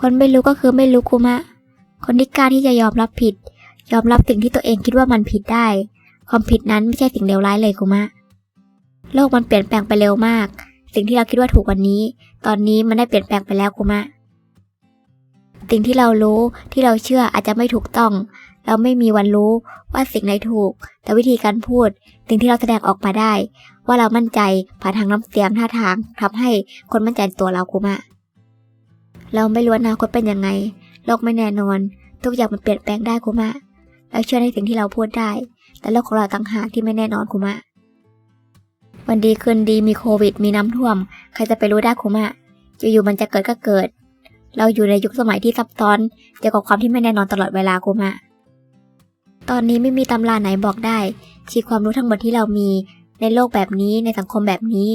คนไม่รู้ก็คือไม่รู้คุมะ คนที่กล้าที่จะยอมรับผิด ยอมรับสิ่งที่ตัวเองคิดว่ามันผิดได้ ความผิดนั้นไม่ใช่สิ่งเลวร้ายเลยคุมะ โลกมันเปลี่ยนแปลงไปเร็วมาก สิ่งที่เราคิดว่าถูกวันนี้ ตอนนี้มันได้เปลี่ยนแปลงไปแล้วคุมะ สิ่งที่เรารู้ที่เราเชื่ออาจจะไม่ถูกต้อง เราไม่มีวันรู้ว่าสิ่งไหนถูก แต่วิธีการพูด สิ่งที่เราแสดงออกมาได้ ว่าเรามั่นใจผ่านทางน้ำเสียงท่าทางทำให้คนมั่นใจในตัวเราคุมะ เราไม่รู้อนาคตเป็นยังไงโลกไม่แน่นอน ทุกอย่างมันเปลี่ยนแปลงได้คุมะเราเชื่อในสิ่งที่เราพูดได้ แต่โลกของเราต่างหากที่ไม่แน่นอนคุมะวันดีคืนดีมีโควิด มีน้ำท่วม ใครจะไปรู้ได้คุมะอยู่ๆมันจะเกิดก็เกิด เราอยู่ในยุคสมัยที่ซับซ้อนเกี่ยวกับความที่ไม่แน่นอนตลอดเวลาคุมะตอนนี้ไม่มีตำราไหนบอกได้ชี้ความรู้ทั้งหมดที่เรามีในโลกแบบนี้ในสังคมแบบนี้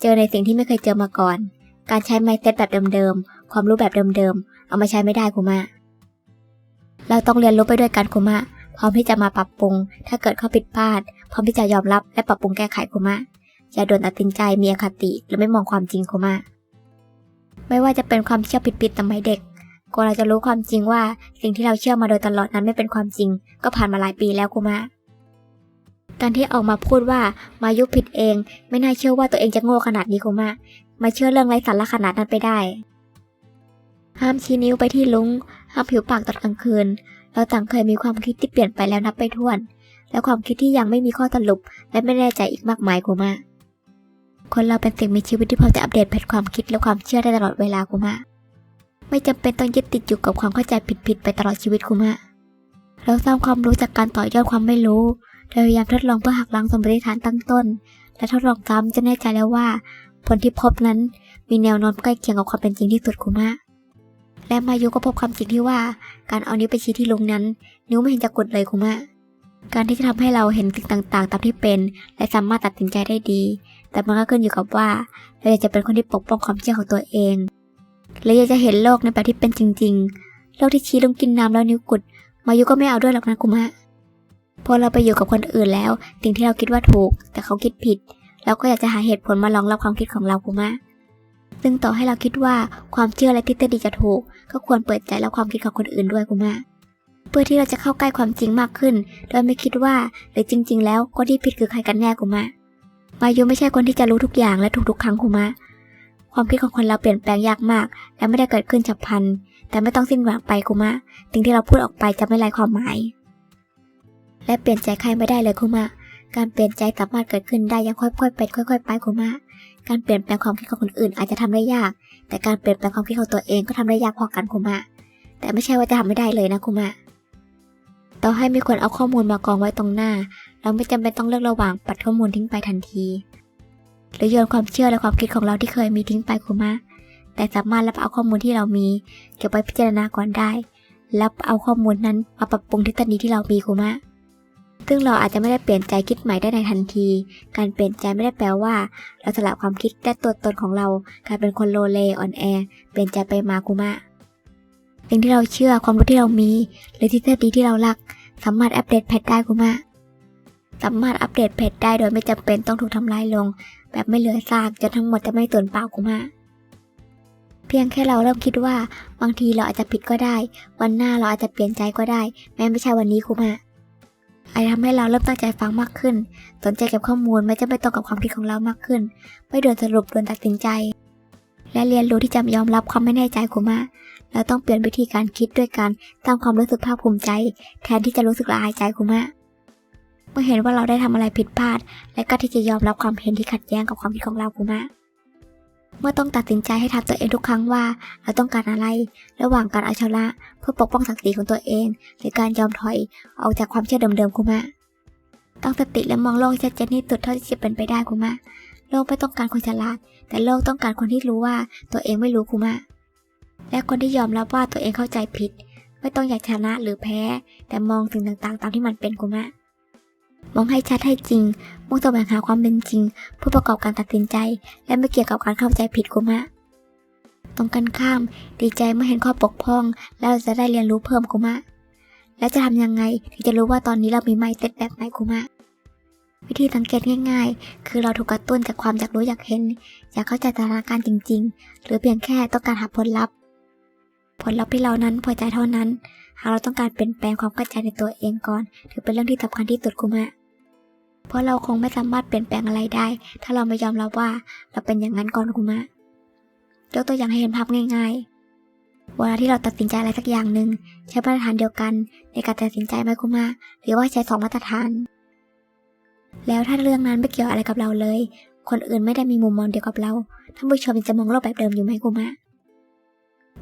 เจอในสิ่งที่ไม่เคยเจอมาก่อน การใช้ไมเซ็ตแบบเดิม ความรู้แบบเดิมๆ เอามาใช้ไม่ได้คุมะเราต้องเรียนรู้ไปด้วยกันคุมะพร้อมที่จะมาปรับปรุง ถ้าเกิดข้อผิดพลาด พร้อมที่จะยอมรับและปรับปรุงแก้ไขคุมะอย่าโดนตัดสินใจมีอคติและไม่มองความจริงคุมะไม่ว่าจะเป็นความเชื่อผิดๆสมัยเด็กกว่าเราจะรู้ความจริงว่าสิ่งที่เราเชื่อมาโดยตลอดนั้นไม่เป็นความจริง ก็ผ่านมาหลายปีแล้วคุมะการที่ออกมาพูดว่ามายุผิดเอง ไม่น่าเชื่อว่าตัวเองจะโง่ขนาดนี้คุมะมาเชื่อเรื่องไร้สาระขนาดนั้นไปได้ ห้ามชี้นิ้วไปที่ลุง ห้ามผิวปากตอนกลางคืน เราต่างเคยมีความคิดที่เปลี่ยนไปแล้วนับไปถ้วน และความคิดที่ยังไม่มีข้อสรุป และไม่แน่ใจอีกมากมายคุมะคนเราเป็นสิ่งมีชีวิตที่พร้อมจะอัปเดตแพทความคิดและความเชื่อได้ตลอดเวลาคุมะไม่จำเป็นต้องยึดติดอยู่กับความเข้าใจผิดๆไปตลอดชีวิตคุมะเราสร้างความรู้จากการต่อยอดความไม่รู้โดยพยายามทดลองเพื่อหักล้างสมมติฐานตั้งต้น และทดลองซ้ำจะแน่ใจแล้วว่า ผลที่พบนั้นมีแนวโน้มใกล้เคียงกับความเป็นจริงที่สุดคุมะ และมายุก็พบความจริงที่ว่าการเอานิ้วไปชี้ที่ลุงนั้น นิ้วไม่เห็นจะกดเลยคุมะการที่จะทำให้เราเห็นสิ่งต่างๆ ตามที่เป็น และสามารถตัดสินใจได้ดี แต่มันก็ขึ้นอยู่กับว่าเราอยากจะเป็นคนที่ปกป้องความเชื่อของตัวเองหรืออยากจะเห็นโลกในแบบที่เป็นจริง ๆ โลกที่ชี้ลงกินน้ำแล้วนิ้วกุด มายุก็ไม่เอาด้วยหรอกนะคุมะพอเราไปอยู่กับคนอื่นแล้ว สิ่งที่เราคิดว่าถูก แต่เขาคิดผิด เราก็อยากจะหาเหตุผลมารองรับความคิดของเราคุมะ ซึ่งต่อให้เราคิดว่าความเชื่อและทฤษฎีจะถูก ก็ควรเปิดใจรับความคิดของคนอื่นด้วยคุมะเพื่อที่เราจะเข้าใกล้ความจริงมากขึ้น โดยไม่คิดว่าหรือจริง ๆ แล้วคนที่ผิดคือใครกันแน่คุมะมายุไม่ใช่คนที่จะรู้ทุกอย่างและถูกทุกครั้งคุมะความคิดของคนเราเปลี่ยนแปลงยากมาก และไม่ได้เกิดขึ้นฉับพลัน แต่ไม่ต้องสิ้นหวังไปคุมะสิ่งที่เราพูดออกไปจะไม่ไร้ความหมาย และเปลี่ยนใจใครไม่ได้เลยคุมะการเปลี่ยนใจสามารถเกิดขึ้นได้ยังค่อยๆเป็นค่อย ๆ ไปคุมะ การเปลี่ยนแปลงความคิดของคนอื่นอาจจะทำได้ยาก แต่การเปลี่ยนแปลงความคิดของตัวเองก็ทำได้ยากพอกันคุมะ แต่ไม่ใช่ว่าจะทำไม่ได้เลยนะคุมะต่อให้มีคนเอาข้อมูลมากองไว้ตรงหน้า เราไม่จำเป็นต้องเลือกระหว่างปัดข้อมูลทิ้งไปทันที หรือโยนความเชื่อและความคิดของเราที่เคยมีทิ้งไปคุมะ แต่สามารถรับเอาข้อมูลที่เรามี เก็บไว้พิจารณาก่อนได้แล้วเอาข้อมูลนั้นมาปรับปรุงทฤษฎีที่เรามีคุมะ ซึ่งเราอาจจะไม่ได้เปลี่ยนใจคิดใหม่ได้ในทันที การเปลี่ยนใจไม่ได้แปลว่า เราสละความคิดและตัวตนของเรากลายเป็นคนโลเลอ่อนแอ เปลี่ยนใจไปมาคุมะสิ่งที่เราเชื่อความรู้ที่เรามี หรือทฤษฎีที่เรารัก สามารถอัปเดตแพทได้คุมะสามารถอัปเดตเพจได้โดยไม่จำเป็นต้องถูกทำลายลง แบบไม่เหลือซากจนทั้งหมดจะไม่สูญเปล่าคุมะเพียงแค่เราเริ่มคิดว่า บางทีเราอาจจะผิดก็ได้ วันหน้าเราอาจจะเปลี่ยนใจก็ได้ แม้ไม่ใช่วันนี้คุมะ อาจทำให้เราเริ่มตั้งใจฟังมากขึ้น สนใจเกับข้อมูลไม่จะไปตรงกับความคิดของเรามากขึ้น ไม่ด่วนสรุปด่วนตัดสินใจ และเรียนรู้ที่จะยอมรับความไม่แน่ใจคุมะเราต้องเปลี่ยนวิธีการคิดด้วยการสร้างความรู้สึกภาคภูมิใจ แทนที่จะรู้สึกละอายใจคุมะเมื่อเห็นว่าเราได้ทำอะไรผิดพลาด และก็ที่จะยอมรับความเห็นที่ขัดแย้งกับความคิดของเราคุมะ เมื่อต้องตัดสินใจให้ทำตัวเองทุกครั้งว่า เราต้องการอะไร ระหว่างการเอาชนะเพื่อปกป้องศักดิ์ศรีของตัวเอง หรือการยอมถอยออกจากความเชื่อเดิมๆคุมะต้องสติและมองโลกชัดเจนที่สุดเท่าที่จะเป็นไปได้คุมะโลกไม่ต้องการคนฉลาด แต่โลกต้องการคนที่รู้ว่าตัวเองไม่รู้คุมะและคนที่ยอมรับว่าตัวเองเข้าใจผิด ไม่ต้องอยากชนะหรือแพ้ แต่มองสิ่งต่างๆ ตามที่มันเป็นคุมะ มองให้ชัดให้จริง มุ่งแสวงหาความเป็นจริงเพื่อประกอบการตัดสินใจ และไม่เกี่ยวกับการเข้าใจผิดคุมะ ตรงกันข้าม ดีใจเมื่อเห็นข้อบกพร่อง แล้วเราจะได้เรียนรู้เพิ่มคุมะ และจะทำยังไงถึงจะรู้ว่าตอนนี้เรามีไมเซ็ตแบบไหนคุมะ วิธีสังเกตง่าย ๆ คือเราถูกกระตุ้นจากความอยากรู้อยากเห็น อยากเข้าใจสถานการณ์จริง ๆ หรือเพียงแค่ต้องการหาผลลัพธ์ ผลลัพธ์ที่เรานั้นพอใจเท่านั้น หากเราต้องการเปลี่ยนแปลงความเข้าใจในตัวเองก่อน ถือเป็นเรื่องที่สำคัญที่สุดคุมะเพราะเราคงไม่สามารถเปลี่ยนแปลงอะไรได้ ถ้าเราไม่ยอมรับว่าเราเป็นอย่างนั้นก่อนคุมะยกตัวอย่างให้เห็นภาพง่ายๆ เวลาที่เราตัดสินใจอะไรสักอย่างหนึ่งใช้มาตรฐานเดียวกัน ในการตัดสินใจไหมคุมะหรือว่าใช้สองมาตรฐาน แล้วถ้าเรื่องนั้นไม่เกี่ยวอะไรกับเราเลย คนอื่นไม่ได้มีมุมมองเดียวกับเราท่านผู้ชมยังจะมองโลกแบบเดิมอยู่ไหมคุมะ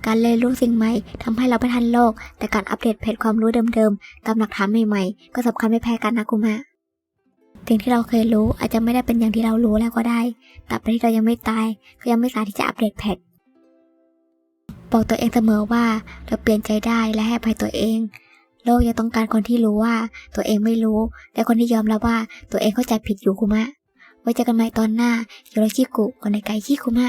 การเรียนรู้สิ่งใหม่ทำให้เราไม่ทันโลก แต่การอัปเดตเพจความรู้เดิมๆ ตามหลักฐานใหม่ๆ ก็สำคัญไม่แพ้กันนะคุมะสิ่งที่เราเคยรู้อาจจะไม่ได้เป็นอย่างที่เรารู้แล้วก็ได้แต่ประที่เรายังไม่ตาย ก็ยังไม่สายที่จะอัปเดตแพทบอกตัวเองเสมอว่าเราเปลี่ยนใจได้และให้ภัยตัวเอง โลกยังต้องการคนที่รู้ว่าตัวเองไม่รู้ และคนที่ยอมรับว่าตัวเองเข้าใจผิดอยู่คุมะ ไว้เจอกันใหม่ตอนหน้าโยโรชิกุคนในไกชิคุมะ